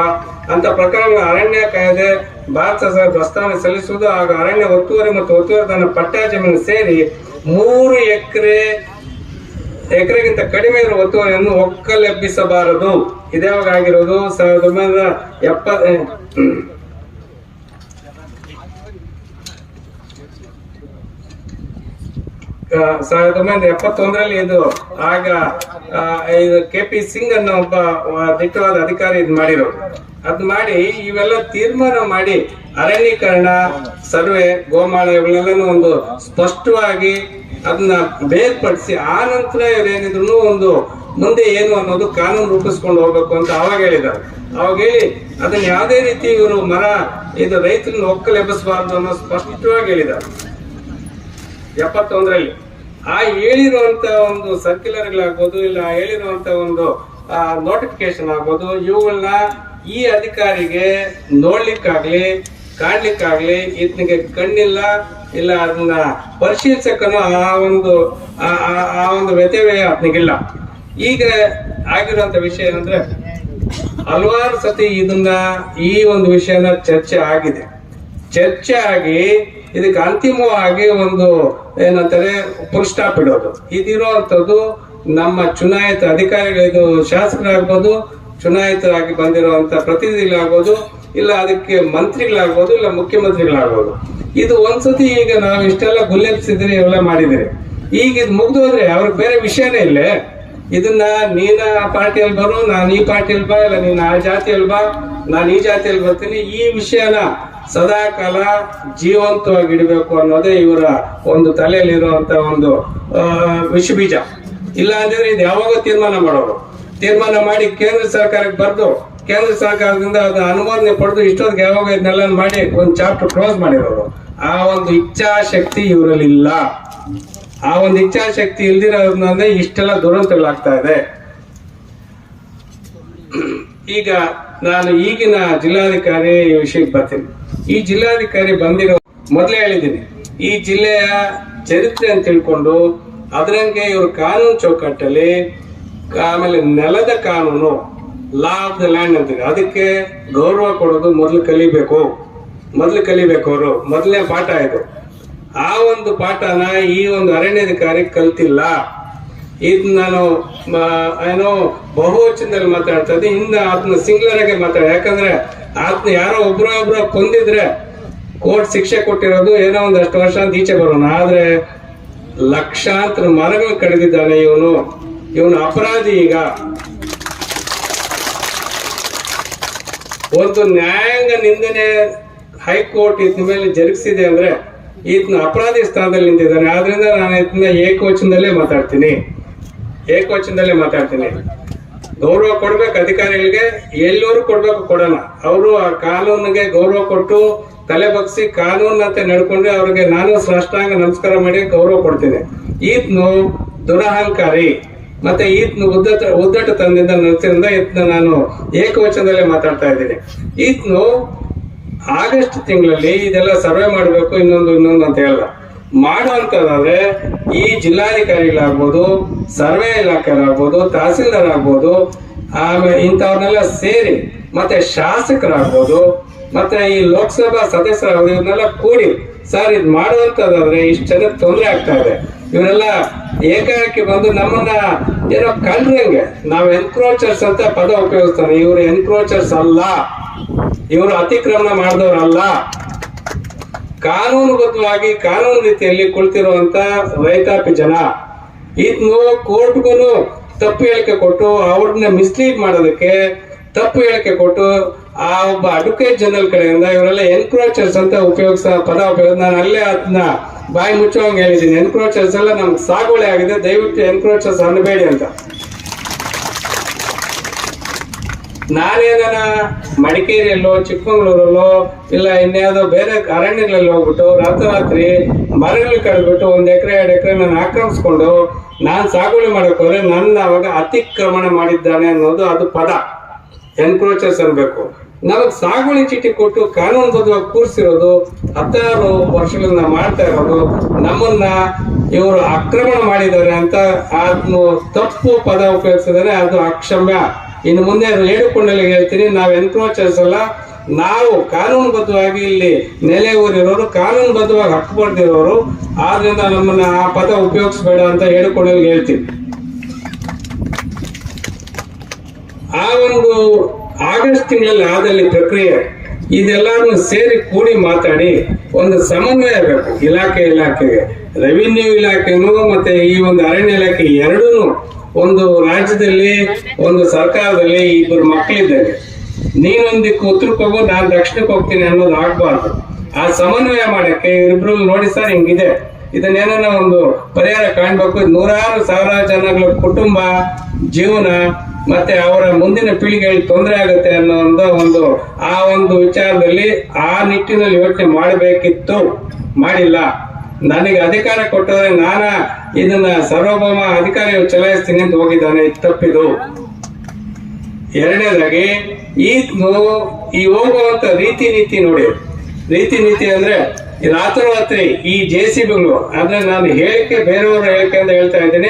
B: ಅಂತ ಪ್ರಕರಣಗಳ ಅರಣ್ಯ ಕಾಯ್ದೆ, ಭಾರತ ಸರ್ಕಾರ ಪ್ರಸ್ತಾವನೆ ಸಲ್ಲಿಸುವುದು ಹಾಗೂ ಅರಣ್ಯ ಒತ್ತುವರಿ ಮತ್ತು ಒತ್ತುವರಿದಾನ ಪಟ್ಟಾ ಜಮೀನು ಸೇರಿ ಮೂರು ಎಕರೆ, ಎಕರೆಗಿಂತ ಕಡಿಮೆ ಇರುವ ಒತ್ತುವರಿಯನ್ನು ಒಕ್ಕಲೆಬ್ಬಿಸಬಾರದು. ಇದ್ಯಾವಾಗ ಆಗಿರೋದು? ಸಾವಿರದ ಒಂಬೈನೂರ ಎಪ್ಪ ಸಾವಿರದ ಒಂಬೈನೂರ ಎಪ್ಪತ್ತೊಂದರಲ್ಲಿ ಇದು ಆಗ ಇದು ಕೆ ಪಿ ಸಿಂಗ್ ಅನ್ನೋ ಒಬ್ಬ ದಿಟ್ಟವಾದ ಅಧಿಕಾರಿ ಇದು ಮಾಡಿರೋದು ಅದ್ ಮಾಡಿ ಇವೆಲ್ಲ ತೀರ್ಮಾನ ಮಾಡಿ ಅರಣ್ಯೀಕರಣ, ಸರ್ವೆ, ಗೋಮಾಳ ಇವುಗಳೆಲ್ಲನೂ ಒಂದು ಸ್ಪಷ್ಟವಾಗಿ ಅದನ್ನ ಬೇರ್ಪಡಿಸಿ, ಆ ನಂತರ ಇವ್ರೇನಿದ್ರು ಒಂದು ಮುಂದೆ ಏನು ಅನ್ನೋದು ಕಾನೂನು ರೂಪಿಸ್ಕೊಂಡು ಹೋಗ್ಬೇಕು ಅಂತ ಅವಾಗ ಹೇಳಿದ್ದಾರೆ. ಅವಾಗ ಹೇಳಿ, ಅದನ್ನ ಯಾವುದೇ ರೀತಿ ಇವರು ಮರ, ಇದು ರೈತರನ್ನ ಒಕ್ಕಲೆಬ್ಬಿಸಬಾರ್ದು ಅನ್ನೋ ಸ್ಪಷ್ಟವಾಗಿ ಹೇಳಿದ್ದಾರೆ. ಎಪ್ಪತ್ತೊಂದರಲ್ಲಿ ಆ ಹೇಳಿರುವಂತ ಒಂದು ಸರ್ಕ್ಯುಲರ್ಗಳಾಗ್ಬೋದು, ಇಲ್ಲ ಹೇಳಿರುವಂತ ಒಂದು ನೋಟಿಫಿಕೇಶನ್ ಆಗ್ಬೋದು ಇವುಗಳನ್ನ ಈ ಅಧಿಕಾರಿಗೆ ನೋಡ್ಲಿಕ್ಕಾಗ್ಲಿ, ಕಾಣ್ಲಿಕ್ಕಾಗ್ಲಿ ಈತನಿಗೆ ಕಣ್ಣಿಲ್ಲ, ಇಲ್ಲ ಅದನ್ನ ಪರಿಶೀಲಿಸಕ್ಕನು ಆ ಒಂದು ಆ ಒಂದು ವ್ಯತ್ಯಯ ಆತನಿಗಿಲ್ಲ ಈಗ ಆಗಿರುವಂತ ವಿಷಯ ಏನಂದ್ರೆ ಹಲವಾರು ಸತಿ ಇದನ್ನ ಈ ಒಂದು ವಿಷಯನ ಚರ್ಚೆ ಆಗಿದೆ. ಚರ್ಚೆ ಆಗಿ ಇದಕ್ಕೆ ಅಂತಿಮವಾಗಿ ಒಂದು ಏನಂತಾರೆ ಸ್ಟಾಪ್ ಇಡೋದು ಇದಿರುವಂತದ್ದು ನಮ್ಮ ಚುನಾಯಿತ ಅಧಿಕಾರಿಗಳಿದು ಶಾಸಕರಾಗ್ಬೋದು, ಚುನಾಯಿತರಾಗಿ ಬಂದಿರುವಂತ ಪ್ರತಿನಿಧಿಗಳಾಗ್ಬೋದು, ಇಲ್ಲ ಅದಕ್ಕೆ ಮಂತ್ರಿಗಳಾಗ್ಬೋದು, ಇಲ್ಲ ಮುಖ್ಯಮಂತ್ರಿಗಳಾಗ್ಬೋದು. ಇದು ಒಂದ್ಸತಿ ಈಗ ನಾವು ಇಷ್ಟೆಲ್ಲ ಗುಲ್ಲೆಪ್ಸಿದ್ರೆ ಇವೆಲ್ಲ ಮಾಡಿದಿರಿ ಈಗ ಇದು ಮುಗ್ದು ಹೋದ್ರೆ ಅವ್ರಿಗೆ ಬೇರೆ ವಿಷಯನೇ ಇಲ್ಲೇ. ಇದನ್ನ ನೀನ ಪಾರ್ಟಿಯಲ್ಲಿ ಬರು, ನಾನು ಈ ಪಾರ್ಟಿಯಲ್ಲಿ ಬಾ, ಇಲ್ಲ ನೀನು ಆ ಜಾತಿಯಲ್ಲಿ ಬಾ, ನಾನು ಈ ಜಾತಿಯಲ್ಲಿ ಬರ್ತೀನಿ. ಈ ವಿಷಯನ ಸದಾ ಕಾಲ ಜೀವಂತವಾಗಿ ಇಡಬೇಕು ಅನ್ನೋದೇ ಇವರ ಒಂದು ತಲೆಯಲ್ಲಿರುವಂತ ಒಂದು ವಿಷ ಬೀಜ ಇಲ್ಲ ಅಂದ್ರೆ ಇದು ಯಾವಾಗ ತೀರ್ಮಾನ ಮಾಡೋರು. ತೀರ್ಮಾನ ಮಾಡಿ ಕೇಂದ್ರ ಸರ್ಕಾರಕ್ಕೆ ಬರೆದು, ಕೇಂದ್ರ ಸರ್ಕಾರದಿಂದ ಅದು ಅನುಮೋದನೆ ಪಡೆದು ಇಷ್ಟೊತ್ತಿಗೆ ಯಾವಾಗ ಇದನ್ನೆಲ್ಲ ಮಾಡಿ ಒಂದು ಚಾಪ್ಟರ್ ಕ್ಲೋಸ್ ಮಾಡಿರೋರು. ಆ ಒಂದು ಇಚ್ಛಾಶಕ್ತಿ ಇವರಲ್ಲಿ ಇಲ್ಲ ಆ ಒಂದು ಇಚ್ಛಾಶಕ್ತಿ ಇಲ್ದಿರೋದ್ರಿಂದ ಇಷ್ಟೆಲ್ಲ ದುರಂತಗಳಾಗ್ತಾ ಇದೆ. ಈಗ ನಾನು ಈಗಿನ ಜಿಲ್ಲಾಧಿಕಾರಿ ವಿಷಯಕ್ಕೆ ಬರ್ತೀನಿ. ಈ ಜಿಲ್ಲಾಧಿಕಾರಿ ಬಂದಿರೋ ಮೊದಲೇ ಹೇಳಿದ್ದೀನಿ. ಈ ಜಿಲ್ಲೆಯ ಚರಿತ್ರೆ ಅಂತ ತಿಳ್ಕೊಂಡು ಅದರಂಗೆ ಇವರು ಕಾನೂನು ಚೌಕಟ್ಟಲ್ಲಿ ಆಮೇಲೆ ನೆಲದ ಕಾನೂನು ಲಾ ಆಫ್ ದ ಲ್ಯಾಂಡ್ ಅಂತ ಅದಕ್ಕೆ ಗೌರವ ಕೊಡೋದು ಮೊದಲು ಕಲಿಬೇಕು. ಮೊದಲು ಕಲಿಬೇಕು ಅವರು. ಮೊದಲನೇ ಪಾಠ ಇದು. ಆ ಒಂದು ಪಾಠನ ಈ ಒಂದು ಅರಣ್ಯಾಧಿಕಾರಿ ಕಲ್ತಿಲ್ಲ. ಇದು ನಾನು ಏನೋ ಬಹುವಚನದಲ್ಲಿ ಮಾತಾಡ್ತಾ ಇದ್ದೆ ಹಿಂದೆ ಆತನ ಸಿಂಗ್ಲರ್ ಆಗಿ ಮಾತಾಡ ಯಾಕಂದ್ರೆ ಆತನ ಯಾರೋ ಒಬ್ರ ಒಬ್ರ ಕೊಂದಿದ್ರೆ ಕೋರ್ಟ್ ಶಿಕ್ಷೆ ಕೊಟ್ಟಿರೋದು ಏನೋ ಒಂದಷ್ಟು ವರ್ಷ ಅಂತ ಈಚೆ ಬರೋಣ. ಆದ್ರೆ ಲಕ್ಷಾಂತರ ಮರಗಳು ಕಡಿದಿದ್ದಾನೆ ಇವನು. ಇವನು ಅಪರಾಧಿ ಈಗ. ಒಂದು ನ್ಯಾಯಾಂಗ ನಿಂದನೆ ಹೈಕೋರ್ಟ್ ಇದ್ರ ಮೇಲೆ ಜರುಗಿಸಿದೆ ಅಂದ್ರೆ ಈತನ ಅಪರಾಧಿ ಸ್ಥಾನದಲ್ಲಿ ನಿಂತಿದ್ದಾನೆ. ಆದ್ರಿಂದ ನಾನು ಇದನ್ನ ಏಕವಚನದಲ್ಲೇ ಮಾತಾಡ್ತೀನಿ. ಏಕವಚನದಲ್ಲೇ ಮಾತಾಡ್ತೀನಿ. ಗೌರವ ಕೊಡ್ಬೇಕು ಅಧಿಕಾರಿಗಳಿಗೆ, ಎಲ್ಲರೂ ಕೊಡ್ಬೇಕು ಕೊಡೋಣ. ಅವರು ಆ ಕಾನೂನಿಗೆ ಗೌರವ ಕೊಟ್ಟು ತಲೆ ಬಗ್ಸಿ ಕಾನೂನಂತೆ ನಡ್ಕೊಂಡ್ರೆ ಅವ್ರಿಗೆ ನಾನು ಸಾಷ್ಟಾಂಗ ನಮಸ್ಕಾರ ಮಾಡಿ ಗೌರವ ಕೊಡ್ತೀನಿ. ಈತನು ದುರಹಂಕಾರಿ. ಮತ್ತೆ ಈತನು ಉದ್ದಟ, ಉದ್ದಟತನದಿಂದ ನಡೆಸಿದ್ರಿಂದ ಈತನ ನಾನು ಏಕವಚನದಲ್ಲೇ ಮಾತಾಡ್ತಾ ಇದ್ದೀನಿ. ಈತನು ಆಗಸ್ಟ್ ತಿಂಗಳಲ್ಲಿ ಇದೆಲ್ಲ ಸರ್ವೆ ಮಾಡಬೇಕು, ಇನ್ನೊಂದು ಇನ್ನೊಂದು ಅಂತ ಹೇಳಲ್ಲ. ಮಾಡುವಂತದಾದ್ರೆ ಈ ಜಿಲ್ಲಾಧಿಕಾರಿಗಳಾಗ್ಬೋದು, ಸರ್ವೆ ಇಲಾಖೆಗಳಾಗ್ಬೋದು ತಹಸೀಲ್ದಾರ್ ಆಗ್ಬೋದು ಆಮೇಲೆ ಇಂಥವ್ರನ್ನೆಲ್ಲ ಸೇರಿ, ಮತ್ತೆ ಶಾಸಕರಾಗ್ಬೋದು, ಮತ್ತೆ ಈ ಲೋಕಸಭಾ ಸದಸ್ಯರಾಗ್ಬೋದು, ಇವ್ರನ್ನೆಲ್ಲ ಕೂಡಿ, ಸರ್, ಇದು ಮಾಡುವಂತದಾದ್ರೆ ಇಷ್ಟು ಜನಕ್ಕೆ ತೊಂದರೆ ಆಗ್ತಾ ಇದೆ. ಇವರೆಲ್ಲ ಏಕಾಏಕಿ ಬಂದು ನಮ್ಮನ್ನ ಏನೋ ಕಂಡ್ರಂಗೆ ನಾವು ಎನ್ಕ್ರೋಚರ್ಸ್ ಅಂತ ಪದ ಉಪಯೋಗಿಸ್ತಾರೆ. ಇವರು ಎನ್ಕ್ರೋಚರ್ಸ್ ಅಲ್ಲ. ಇವರು ಅತಿಕ್ರಮಣ ಮಾಡಿದವರಲ್ಲ. ಕಾನೂನುಬದ್ಧವಾಗಿ ಕಾನೂನು ರೀತಿಯಲ್ಲಿ ಕುಳಿತಿರುವಂತ ರೈತಾಪಿ ಜನ ಇದನ್ನು ಕೋರ್ಟ್ಗೂ ತಪ್ಪು ಹೇಳಿಕೆ ಕೊಟ್ಟು ಅವ್ರನ್ನ ಮಿಸ್ಲೀಡ್ ಮಾಡೋದಕ್ಕೆ ತಪ್ಪು ಹೇಳಿಕೆ ಕೊಟ್ಟು ಆ ಒಬ್ಬ ಅಡ್ವೊಕೇಟ್ ಜನರಲ್ ಕಡೆಯಿಂದ ಇವರೆಲ್ಲ ಎನ್ಕ್ರೋಚರ್ಸ್ ಅಂತ ಉಪಯೋಗಿಸ ಪದ ಉಪಯೋಗ ನಾನು ಅಲ್ಲೇ ಅದನ್ನ ಬಾಯಿ ಮುಚ್ಚುವಂಗೆ ಹೇಳಿದ್ದೀನಿ. ಎನ್ಕ್ರೋಚರ್ಸ್ ಎಲ್ಲ ನಮ್ಗೆ ಸಾಗುವಳಿ ಆಗಿದೆ. ದಯವಿಟ್ಟು ಎನ್ಕ್ರೋಚರ್ಸ್ ಅನ್ನಬೇಡಿ ಅಂತ. ನಾನೇನ ಮಡಿಕೇರಿಯಲ್ಲೋ, ಚಿಕ್ಕಮಗಳೂರಲ್ಲೋ, ಇಲ್ಲ ಇನ್ಯಾವುದೋ ಬೇರೆ ಅರಣ್ಯಗಳಲ್ಲಿ ಹೋಗ್ಬಿಟ್ಟು ರಾತ್ರಿ ಮರಗಳು ಕಳೆದ್ಬಿಟ್ಟು ಒಂದ್ ಎಕರೆ, ಎರಡು ಎಕರೆ ನಾನು ಆಕ್ರಮಿಸ್ಕೊಂಡು ನಾನು ಸಾಗುವಳಿ ಮಾಡಕ್ ಹೋದ್ರೆ ನನ್ನ ಅವಾಗ ಅತಿಕ್ರಮಣ ಮಾಡಿದ್ದಾನೆ ಅನ್ನೋದು ಅದು ಪದ. ಎನ್ಕ್ರೋಚರ್ಸ್ ಅನ್ಬೇಕು. ನಮಗ್ ಸಾಗುವಳಿ ಚೀಟಿ ಕೊಟ್ಟು ಕಾನೂನುಬದ್ಧವಾಗಿ ಕೂರಿಸಿರೋದು ಹತ್ತಾರು ವರ್ಷಗಳನ್ನ ಮಾಡ್ತಾ ಇರೋದು. ನಮ್ಮನ್ನ ಇವರು ಆಕ್ರಮಣ ಮಾಡಿದ್ದಾರೆ ಅಂತ ಅದನ್ನು ತಪ್ಪು ಪದ ಉಪಯೋಗಿಸಿದರೆ ಅದು ಅಕ್ಷಮ್ಯ. ಇನ್ನು ಮುಂದೆ ಹೇಳಿಕೊಂಡಲ್ಲಿ ಹೇಳ್ತೀನಿ, ನಾವು ಎನ್ಕ್ರೋಚರ್ಸ್ ಅಲ್ಲ, ನಾವು ಕಾನೂನುಬದ್ಧವಾಗಿ ಇಲ್ಲಿ ನೆಲೆ ಊರಿರೋರು, ಕಾನೂನುಬದ್ಧವಾಗಿ ಹಕ್ಕು ಪಡೆದಿರೋರು, ಆದ್ರಿಂದ ನಮ್ಮನ್ನ ಆ ಪದ ಉಪಯೋಗಿಸ್ಬೇಡ ಅಂತ ಹೇಳಿಕೊಂಡಲ್ಲಿ ಹೇಳ್ತೀನಿ. ಆ ಒಂದು ಆಗಸ್ಟ್ ತಿಂಗಳಲ್ಲಿ ಆದಲ್ಲಿ ಪ್ರಕ್ರಿಯೆ, ಇದೆಲ್ಲಾನು ಸೇರಿ ಕೂಡಿ ಮಾತಾಡಿ ಒಂದು ಸಮನ್ವಯ ಬೇಕು, ಇಲಾಖೆ ಇಲಾಖೆಗೆ. ರೆವಿನ್ಯೂ ಇಲಾಖೆನೂ ಮತ್ತೆ ಈ ಒಂದು ಅರಣ್ಯ ಇಲಾಖೆ ಎರಡೂ ಒಂದು ರಾಜ್ಯದಲ್ಲಿ, ಒಂದು ಸರ್ಕಾರದಲ್ಲಿ ಇಬ್ಬರು ಮಕ್ಕಳಿದ್ದಾರೆ. ನೀನೊಂದಿಕ್ಕೆ ದಿಕ್ಕು ಉತ್ತರಕ್ಕೆ ಹೋಗು, ನಾನು ದಕ್ಷಿಣಕ್ಕೆ ಹೋಗ್ತೀನಿ ಅನ್ನೋದು ಆಗ್ಬಾರ್ದು. ಆ ಸಮನ್ವಯ ಮಾಡಕ್ಕೆ ಇಬ್ರು ನೋಡಿ ಸರ್ ಹಿಂಗಿದೆ. ಇದನ್ನೇನ ಒಂದು ಪರಿಹಾರ ಕಾಣ್ಬೇಕು. ನೂರಾರು ಸಾವಿರಾರು ಜನಗಳ ಕುಟುಂಬ, ಜೀವನ, ಮತ್ತೆ ಅವರ ಮುಂದಿನ ಪೀಳಿಗೆಗಳಿಗೆ ತೊಂದರೆ ಆಗುತ್ತೆ ಅನ್ನೋ ಒಂದು, ಆ ಒಂದು ವಿಚಾರದಲ್ಲಿ ಆ ನಿಟ್ಟಿನಲ್ಲಿ ಯೋಚನೆ ಮಾಡಬೇಕಿತ್ತು, ಮಾಡಿಲ್ಲ. ನನಗೆ ಅಧಿಕಾರ ಕೊಟ್ಟರೆ ನಾನ ಇದನ್ನ ಸರ್ವಭೌಮ ಅಧಿಕಾರ ಚಲಾಯಿಸ್ತೀನಿ ಅಂತ ಹೋಗಿದ್ದಾನೆ. ತಪ್ಪಿದು. ಎರಡನೇದಾಗಿ, ಈ ಈ ಹೋಗುವಂತ ರೀತಿ ನೀತಿ ನೋಡಿ. ರೀತಿ ನೀತಿ ಅಂದ್ರೆ, ರಾತ್ರೋರಾತ್ರಿ ಈ ಜೆ ಸಿ ಬಿಗಳು, ಅಂದ್ರೆ ನಾನು ಹೇಳಿಕೆ ಬೇರೆಯವರ ಹೇಳಿಕೆ ಅಂತ ಹೇಳ್ತಾ ಇದ್ದೀನಿ,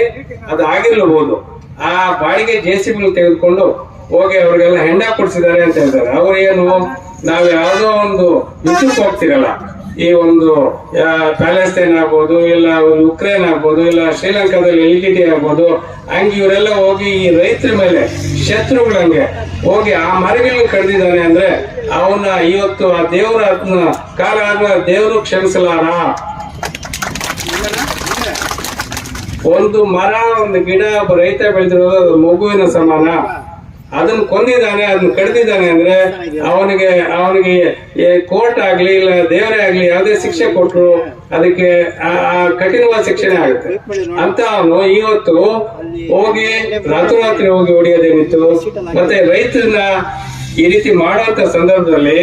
B: ಅದು ಆಗಿರ್ಲಬಹುದು ಆ ಬಾಡಿಗೆ ಜೆ ಸಿ ಬಿಗಳು ತೆಗೆದುಕೊಂಡು ಹೋಗಿ ಅವ್ರಿಗೆಲ್ಲ ಹೆಂಡ ಕೊಡ್ಸಿದ್ದಾರೆ ಅಂತ ಹೇಳ್ತಾರೆ. ಅವ್ರು ಏನು ನಾವು ಯಾವುದೋ ಒಂದು ಯುದ್ಧಕ್ಕೆ ಹೋಗ್ತಿರಲ್ಲ. ಈ ಒಂದು ಪ್ಯಾಲೆಸ್ತೈನ್ ಆಗ್ಬೋದು, ಇಲ್ಲ ಉಕ್ರೇನ್ ಆಗ್ಬೋದು, ಇಲ್ಲ ಶ್ರೀಲಂಕಾದಲ್ಲಿ ಎಲ್ ಟಿ ಆಗ್ಬೋದು, ಹಂಗೆ ಇವರೆಲ್ಲ ಹೋಗಿ ಈ ರೈತರ ಮೇಲೆ ಶತ್ರುಗಳಂಗೆ ಹೋಗಿ ಆ ಮರಗಳನ್ನ ಕಡ್ದಿದ್ದಾನೆ ಅಂದ್ರೆ ಅವನ್ನ ಇವತ್ತು ಆ ದೇವರ ಕಾಲ ದೇವರು ಕ್ಷಮಿಸಲಾರ? ಒಂದು ಮರ, ಒಂದು ಗಿಡ ರೈತ ಬೆಳೆದಿರೋದು ಮಗುವಿನ ಸಮಾನ? ಅದನ್ನ ಕೊಂದಿದ್ದಾನೆ, ಅದನ್ನು ಕಡಿದಿದ್ದಾನೆ ಅಂದ್ರೆ ಅವನಿಗೆ ಅವನಿಗೆ ಕೋರ್ಟ್ ಆಗ್ಲಿ ಇಲ್ಲ ದೇವರೇ ಆಗ್ಲಿ ಯಾವುದೇ ಶಿಕ್ಷೆ ಕೊಟ್ರು ಅದಕ್ಕೆ ಆ- ಕಠಿಣವಾದ ಶಿಕ್ಷೆನೇ ಆಗುತ್ತೆ. ಅಂತ ಅವನು ಇವತ್ತು ಹೋಗಿ ರಾತ್ರೋರಾತ್ರಿ ಹೋಗಿ ಹೊಡೆಯೋದೇನಿತ್ತು? ಮತ್ತೆ ರೈತರನ್ನ ಈ ರೀತಿ ಮಾಡುವಂತ ಸಂದರ್ಭದಲ್ಲಿ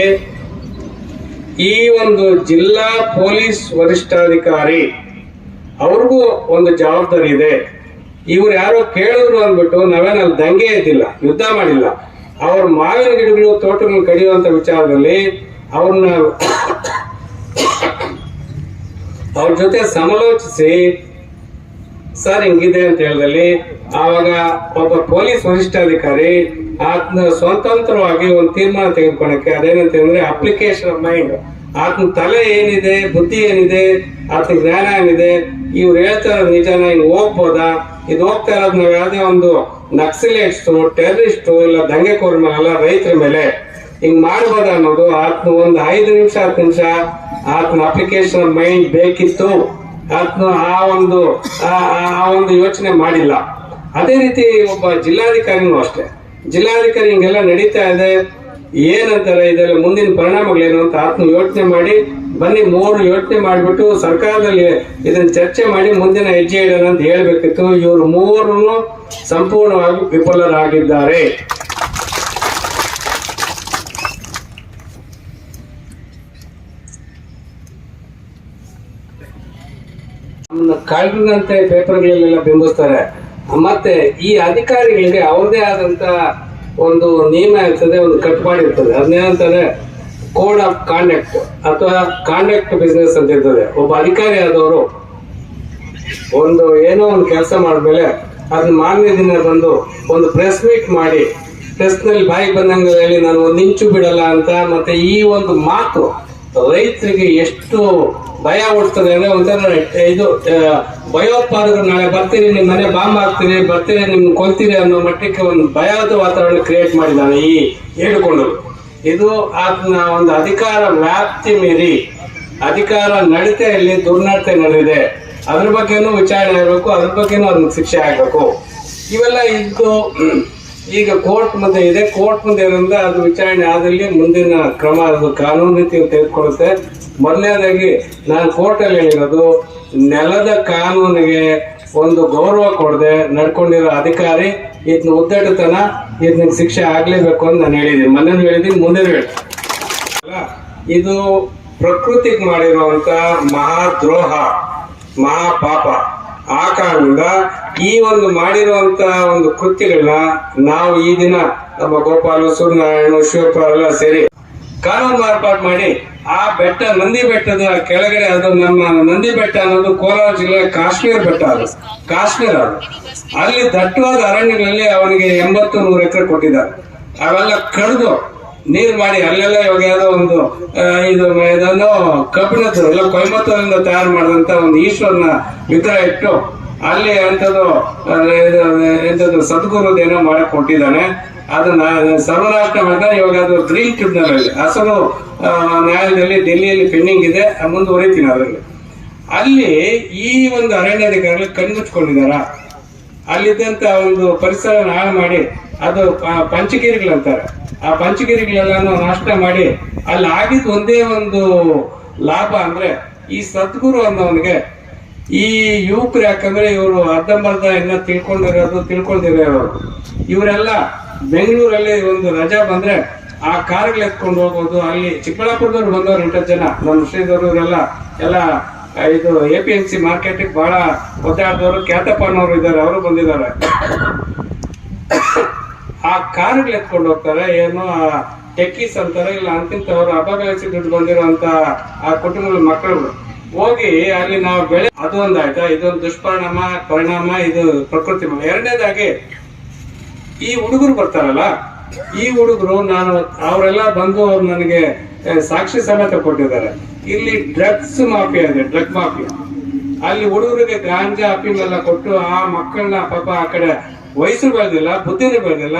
B: ಈ ಒಂದು ಜಿಲ್ಲಾ ಪೊಲೀಸ್ ವರಿಷ್ಠಾಧಿಕಾರಿ ಅವ್ರಿಗೂ ಒಂದು ಜವಾಬ್ದಾರಿ ಇದೆ. ಇವ್ರು ಯಾರೋ ಕೇಳಿದ್ರು ಅಂದ್ಬಿಟ್ಟು ನಾವೇನಲ್ಲಿ ದಂಗೆ ಎದ್ದಿಲ್ಲ ಯುದ್ಧ ಮಾಡಿಲ್ಲ. ಅವ್ರ ಮಾವಿನ ಗಿಡಗಳು ತೋಟಗಳು ಕಡಿಯುವಂತ ವಿಚಾರದಲ್ಲಿ ಅವ್ರನ್ನ ಅವ್ರ ಜೊತೆ ಸಮಾಲೋಚಿಸಿ, ಸರ್, ಹಿಂಗಿದೆ ಅಂತ ಹೇಳಿದಲ್ಲಿ, ಆವಾಗ ಒಬ್ಬ ಪೊಲೀಸ್ ವರಿಷ್ಠಾಧಿಕಾರಿ ಆತ್ಮ ಸ್ವತಂತ್ರವಾಗಿ ಒಂದು ತೀರ್ಮಾನ ತೆಗೆದುಕೊಳ್ಳಕ್ಕೆ ಅದೇನಂತ ಹೇಳಿದ್ರೆ ಅಪ್ಲಿಕೇಶನ್ ಆಫ್ ಮೈಂಡ್ ಆತನ ತಲೆ ಏನಿದೆ, ಬುದ್ಧಿ ಏನಿದೆ ಆತನ ಜ್ಞಾನ ಏನಿದೆ ಇವ್ರು ಹೇಳ್ತಾರ ನಿಜನ ಇನ್ನು ಹೋಗ್ಬೋದಾ? ಇದು ಹೋಗ್ತಾ ಇರೋದು ನಾವು ಯಾವುದೇ ಒಂದು ನಕ್ಸಲೇಟ್ಸ್ ಟೆರರಿಸ್ಟ್ ಇಲ್ಲ ದಂಗೆಕೋರ ಮೇಲೆಲ್ಲ ರೈತರ ಮೇಲೆ. ಹಿಂಗ್ ಮಾಡ್ಬೋದ ಅನ್ನೋದು ಆತ್ನ ಒಂದು ಐದು ನಿಮಿಷ, ಹತ್ತು ನಿಮಿಷ ಆತ್ಮ ಅಪ್ಲಿಕೇಶನ್ ಮೈಂಡ್ ಬೇಕಿತ್ತು ಆತ್ನ ಆ ಒಂದು ಆ ಒಂದು ಯೋಚನೆ ಮಾಡಿಲ್ಲ. ಅದೇ ರೀತಿ ಒಬ್ಬ ಜಿಲ್ಲಾಧಿಕಾರಿನೂ ಅಷ್ಟೇ. ಜಿಲ್ಲಾಧಿಕಾರಿ ಹಿಂಗೆಲ್ಲ ನಡೀತಾ ಇದೆ. ಏನಂತಾರೆ ಇದರಲ್ಲಿ ಮುಂದಿನ ಪರಿಣಾಮಗಳೇನು ಅಂತ ಆತ್ಮ ಯೋಚನೆ ಮಾಡಿ, ಬನ್ನಿ ಮೂರು ಯೋಚನೆ ಮಾಡಿಬಿಟ್ಟು ಸರ್ಕಾರದಲ್ಲಿ ಇದನ್ನ ಚರ್ಚೆ ಮಾಡಿ ಮುಂದಿನ ಹೆಜ್ಜೆ ಇಡೋಣ ಅಂತ ಹೇಳ್ಬೇಕಿತ್ತು. ಇವರು ಮೂರನ್ನು ಸಂಪೂರ್ಣವಾಗಿ ವಿಫಲರಾಗಿದ್ದಾರೆ. ಕಳೆದಂತೆ ಪೇಪರ್ಗಳಲ್ಲೆಲ್ಲ ಬಿಂಬಿಸ್ತಾರೆ. ಮತ್ತೆ ಈ ಅಧಿಕಾರಿಗಳಿಗೆ ಅವ್ರದೇ ಆದಂತ ಒಂದು ನಿಯಮ ಇರ್ತದೆ, ಒಂದು ಕಟ್ಪಾಡು ಇರ್ತದೆ. ಅದನ್ನೇನಂತಾರೆ ಕೋಡ್ ಆಫ್ ಕಾಂಡಕ್ಟ್ ಅಥವಾ ಕಾಂಡಕ್ಟ್ ಬಿಸ್ನೆಸ್ ಅಂತ ಇರ್ತದೆ. ಒಬ್ಬ ಅಧಿಕಾರಿ ಆದವರು ಒಂದು ಏನೋ ಒಂದು ಕೆಲಸ ಮಾಡಿದ್ಮೇಲೆ ಅದನ್ನ ಮಾರನೇ ದಿನ ಬಂದು ಒಂದು ಪ್ರೆಸ್ ಮೀಟ್ ಮಾಡಿ ಪ್ರೆಸ್ನಲ್ಲಿ ಬಾಯಿ ಬಂದಂಗೆ ಹೇಳಿ, ನಾನು ಒಂದು ಇಂಚು ಬಿಡಲ್ಲ ಅಂತ ಮತ್ತೆ ಈ ಒಂದು ಮಾತು ರೈತರಿಗೆ ಎಷ್ಟು ಭಯ ಓಡಿಸ್ತದೆ ಅಂದ್ರೆ ಒಂಥರ ಇದು ಭಯೋತ್ಪಾದಕರು ನಾಳೆ ಬರ್ತೀರಿ ನಿಮ್ಮ ಮನೆ ಬಾಂಬ್ ಹಾಕ್ತೀರಿ ಬರ್ತೀರಿ ನಿಮ್ಗೆ ಕೊಲ್ತೀರಿ ಅನ್ನೋ ಮಟ್ಟಕ್ಕೆ ಒಂದು ಭಯದ ವಾತಾವರಣ ಕ್ರಿಯೇಟ್ ಮಾಡಿದ್ದಾನೆ ಈ ಹೇಳಿಕೊಂಡು. ಇದು ಆತನ ಒಂದು ಅಧಿಕಾರ ವ್ಯಾಪ್ತಿ ಮೀರಿ, ಅಧಿಕಾರ ನಡತೆಯಲ್ಲಿ ದುರ್ನಡತೆ ನಡೆದಿದೆ. ಅದ್ರ ಬಗ್ಗೆನೂ ವಿಚಾರಣೆ ಆಗಬೇಕು, ಅದ್ರ ಬಗ್ಗೆನೂ ಅದನ್ನ ಶಿಕ್ಷೆ ಆಗಬೇಕು. ಇವೆಲ್ಲ ಇದ್ದು ಈಗ ಕೋರ್ಟ್ ಮುಂದೆ ಇದೆ. ಕೋರ್ಟ್ ಮುಂದೆ ಏನಂದ್ರೆ ಅದು ವಿಚಾರಣೆ ಆದಲ್ಲಿ ಮುಂದಿನ ಕ್ರಮ, ಅದು ಕಾನೂನು ರೀತಿ ತೆಗೆದುಕೊಳ್ಳುತ್ತೆ. ಮೊದಲನೇದಾಗಿ ನಾನು ಕೋರ್ಟ್ ಅಲ್ಲಿ ಹೇಳಿರೋದು, ನೆಲದ ಕಾನೂನಿಗೆ ಒಂದು ಗೌರವ ಕೊಡದೆ ನಡ್ಕೊಂಡಿರೋ ಅಧಿಕಾರಿ ಇದನ್ನ ಉದ್ದಟತನ ಇದನ್ನ ಶಿಕ್ಷೆ ಆಗ್ಲೇಬೇಕು ಅಂತ ನಾನು ಹೇಳಿದ್ದೀನಿ. ಮೊನ್ನೆ ಹೇಳಿದ್ದೀನಿ, ಮುಂದೆ ಹೇಳ ಇದು ಪ್ರಕೃತಿಗೆ ಮಾಡಿರುವಂತ ಮಹಾದ್ರೋಹ, ಮಹಾಪಾಪ. ಆ ಕಾರಣದಿಂದ ಈ ಒಂದು ಮಾಡಿರುವಂತಹ ಒಂದು ಕೃತ್ಯಗಳನ್ನ ನಾವು ಈ ದಿನ ನಮ್ಮ ಗೋಪಾಲು, ಸೂರ್ಯನಾರಾಯಣ, ಶಿವಪ್ಪ ಎಲ್ಲ ಸೇರಿ ಕಾನೂನು ಮಾರ್ಪಾಡು ಮಾಡಿ ಆ ಬೆಟ್ಟ, ನಂದಿ ಬೆಟ್ಟದ ಕೆಳಗಡೆ ಅದು ನಮ್ಮ ನಂದಿ ಬೆಟ್ಟ ಅನ್ನೋದು ಕೋಲಾರ ಜಿಲ್ಲೆ ಕಾಶ್ಮೀರ ಬೆಟ್ಟ ಅದು. ಕಾಶ್ಮೀರ ಅದು. ಅಲ್ಲಿ ದಟ್ಟವಾದ ಅರಣ್ಯಗಳಲ್ಲಿ ಅವನಿಗೆ ಎಂಬತ್ತು ನೂರು ಎಕರೆ ಕೊಟ್ಟಿದ್ದಾರೆ. ಅವೆಲ್ಲ ಕಡಿದು ನೀರು ಮಾಡಿ ಅಲ್ಲೆಲ್ಲ ಇವಾಗ ಯಾವುದೋ ಒಂದು ಇದು ಇದನ್ನು ಕಬ್ಬಿಣದ್ದು, ಎಲ್ಲ ಕೊಯಮತ್ತೂರಿಂದ ತಯಾರು ಮಾಡಿದಂತ ಒಂದು ಈಶ್ವರನ ವಿಗ್ರಹ ಇಟ್ಟು ಅಲ್ಲಿ ಅಂಥದ್ದು ಎಂಥದ್ದು ಸದ್ಗುರುದೇನೋ ಮಾಡಕ್ ಕೊಟ್ಟಿದ್ದಾನೆ. ಅದನ್ನ ಸರ್ವನಾಶನ ಮಾಡಿದ ಇವಾಗ ಅದು ಗ್ರೀನ್ ಟ್ರಿಬ್ಯುನಲ್ ಅಲ್ಲಿ ನ್ಯಾಯಾಲಯದಲ್ಲಿ ಡೆಲ್ಲಿಯಲ್ಲಿ ಪೆಂಡಿಂಗ್ ಇದೆ ಮುಂದುವರಿತೀನಿ ಅದರಲ್ಲಿ. ಅಲ್ಲಿ ಈ ಒಂದು ಅರಣ್ಯಾಧಿಕಾರಿಗಳು ಕಣ್ಮುಚ್ಕೊಂಡಿದಾರ ಅಲ್ಲಿದ್ದಂತ ಒಂದು ಪರಿಸರ ಹಾಳು ಮಾಡಿ ಅದು ಪಂಚಗಿರಿಗಳು ಪಂಚಗಿರಿಗಳಂತಾರೆ ಆ ಪಂಚಗಿರಿಗಳೆಲ್ಲಾನು ನಾಶ ಮಾಡಿ, ಅಲ್ಲಿ ಆಗಿದ್ದು ಒಂದೇ ಒಂದು ಲಾಭ ಅಂದ್ರೆ, ಈ ಸದ್ಗುರು ಅನ್ನೋವನಿಗೆ, ಈ ಯುವಕರು ಯಾಕಂದ್ರೆ ಇವರು ಅರ್ಧಂಬರ್ಧ ಇನ್ನ ತಿಳ್ಕೊಂಡಿರೋದು ತಿಳ್ಕೊಂಡಿರೋರು ಇವರೆಲ್ಲ ಬೆಂಗಳೂರಲ್ಲಿ ಒಂದು ರಜಾ ಬಂದ್ರೆ, ಆ ಕಾರ್ಗಳು ಎತ್ಕೊಂಡು ಹೋಗೋದು ಅಲ್ಲಿ ಚಿಕ್ಕಬಳ್ಳಾಪುರದವ್ರು ಬಂದವರು ಎಂಟತ್ತು ಜನ, ನಮ್ಮ ಶ್ರೀದವರು ಇವರೆಲ್ಲ, ಎಲ್ಲ, ಇದು A P M C market ಬಹಳ ಒದ್ದಾಡಿದವರು ಖ್ಯಾತಪ್ಪನವರು ಇದ್ದಾರೆ, ಅವರು ಬಂದಿದ್ದಾರೆ. ಆ ಕಾರ್ಗಳು ಎತ್ಕೊಂಡು ಹೋಗ್ತಾರೆ, ಏನು ಟೆಕ್ಕೀಸ್ ಅಂತಾರೆ, ಇಲ್ಲ ಅಂತಿಂತವ್ರು ಅಪಘಾತಿ ದುಡ್ಡು ಬಂದಿರುವಂತ ಆ ಕುಟುಂಬದ ಮಕ್ಕಳು ಹೋಗಿ ಅಲ್ಲಿ ನಾವು ಬೆಳೆ ಅದು ಒಂದಾಯ್ತಾ? ಇದೊಂದು ದುಷ್ಪರಿಣಾಮ, ಪರಿಣಾಮ, ಇದು ಪ್ರಕೃತಿ. ಎರಡನೇದಾಗಿ, ಈ ಹುಡುಗರು ಬರ್ತಾರಲ್ಲ, ಈ ಹುಡುಗರು ನಾನು ಅವರೆಲ್ಲ ಬಂದು ಅವ್ರು ನನಗೆ ಸಾಕ್ಷಿ ಸಮೇತ ಕೊಟ್ಟಿದ್ದಾರೆ. ಇಲ್ಲಿ ಡ್ರಗ್ಸ್ ಮಾಫಿಯಾ ಇದೆ, ಡ್ರಗ್ ಮಾಫಿಯಾ. ಅಲ್ಲಿ ಹುಡುಗರಿಗೆ ಗಾಂಜಾ ಅಫೀಮ್ ಎಲ್ಲ ಕೊಟ್ಟು ಆ ಮಕ್ಕಳನ್ನ ಪಾಪ ಆ ಕಡೆ ವಯಸ್ಸು ಬೆಳೆದಿಲ್ಲ, ಬುದ್ಧಿನೂ ಬೆಳೆದಿಲ್ಲ,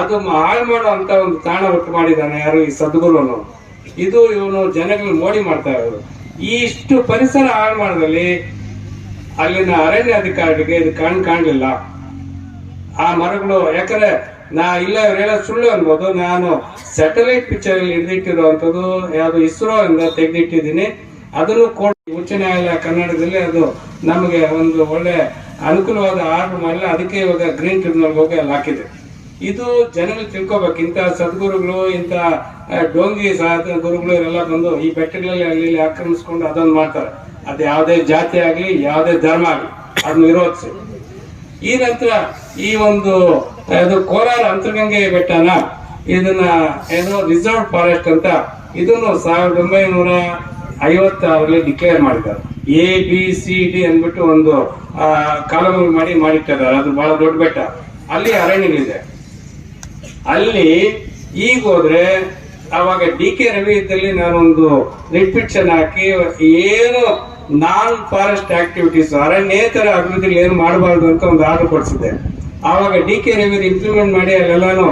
B: ಅದು ಹಾಳು ಮಾಡೋ ಅಂತ ಒಂದು ತಾಣ ಒಟ್ಟು ಮಾಡಿದ್ದಾನೆ ಯಾರು ಈ ಸದ್ಗುರುನು ಇದು ಇವನು ಜನಗಳನ್ನ ಮೋಡಿ ಮಾಡ್ತಾ ಇರೋದು. ಈ ಇಷ್ಟು ಪರಿಸರ ಹಾಳು ಮಾಡಿದಲ್ಲಿ ಅಲ್ಲಿನ ಅರಣ್ಯ ಅಧಿಕಾರಿಗೆ ಇದು ಕಣ್ ಕಾಣಲಿಲ್ಲ. ಆ ಮರಗಳು, ಯಾಕಂದ್ರೆ ನಾ ಇಲ್ಲ ಇವ್ರು ಹೇಳೋದು ಸುಳ್ಳು ಅನ್ಬೋದು. ನಾನು ಸ್ಯಾಟಲೈಟ್ ಪಿಕ್ಚರ್ ಹಿಡಿದಿಟ್ಟಿರುವಂಥದ್ದು ಯಾವುದು ಇಸ್ರೋ ಇಂದ ತೆಗೆದಿಟ್ಟಿದ್ದೀನಿ. ಅದನ್ನು ಕೋರ್ಟ್, ಉಚ್ಚ ನ್ಯಾಯಾಲಯ ಕನ್ನಡದಲ್ಲಿ ಅದು ನಮಗೆ ಒಂದು ಒಳ್ಳೆ ಅನುಕೂಲವಾದ ಆರ್ಡರ್ ಮಾಡಿಲ್ಲ ಅದಕ್ಕೆ ಇವಾಗ ಗ್ರೀನ್ ಟ್ರಿಬ್ಯುನಲ್ ಹೋಗಿ ಅಲ್ಲಿ ಹಾಕಿದೆ. ಇದು ಜನಗಳು ತಿಳ್ಕೊಬೇಕು. ಇಂಥ ಸದ್ಗುರುಗಳು, ಇಂಥ ಡೋಂಗಿ ಸಾಧ ಗುರುಗಳು ಇವರೆಲ್ಲ ಬಂದು ಈ ಬೆಟ್ಟಗಳಲ್ಲಿ ಇಲ್ಲಿ ಆಕ್ರಮಿಸ್ಕೊಂಡು ಅದೊಂದು ಮಾಡ್ತಾರೆ. ಅದು ಯಾವುದೇ ಜಾತಿ ಆಗ್ಲಿ, ಯಾವುದೇ ಧರ್ಮ ಆಗ್ಲಿ, ಅದನ್ನ ವಿರೋಧಿಸಿ. ಈ ನಂತರ ಈ ಒಂದು, ಅದು ಕೋಲಾರ ಅಂತರ್ಗಂಗೆ ಬೆಟ್ಟನ, ಇದನ್ನ ಏನು ರಿಸರ್ವ್ ಫಾರೆಸ್ಟ್ ಅಂತ, ಇದನ್ನು ಸಾವಿರದ ಒಂಬೈನೂರ ಐವತ್ತಾರಲ್ಲಿ ಡಿಕ್ಲೇರ್ ಮಾಡಿದ್ದಾರೆ. ಎ ಬಿ ಸಿ ಡಿ ಅಂದ್ಬಿಟ್ಟು ಒಂದು ಕಾಲಮ್ ಮಾಡಿ ಮಾಡಿಟ್ಟಿದ್ದಾರೆ. ಅದು ಬಹಳ ದೊಡ್ಡ ಬೆಟ್ಟ. ಅಲ್ಲಿ ಅರಣ್ಯಗಳಿದೆ. ಅಲ್ಲಿ ಈಗ ಹೋದ್ರೆ ಅವಾಗ ಡಿ ಕೆ ರವಿ ಇದ್ದಲ್ಲಿ ನಾನೊಂದು ರಿಪಿಟ್ಷನ್ ಹಾಕಿ ಏನು ನಾನ್ ಫಾರೆಸ್ಟ್ ಆಕ್ಟಿವಿಟೀಸ್ ಅರಣ್ಯೇತರ ಅಭಿವೃದ್ಧಿ ಏನು ಮಾಡಬಾರ್ದು ಅಂತ ಒಂದು ಆರ್ಡರ್ ಕೊಡಿಸಿದ್ದೆ. ಆವಾಗ ಡಿ ಕೆ ರವಿ ಇಂಪ್ಲಿಮೆಂಟ್ ಮಾಡಿ ಅಲ್ಲೆಲ್ಲಾನು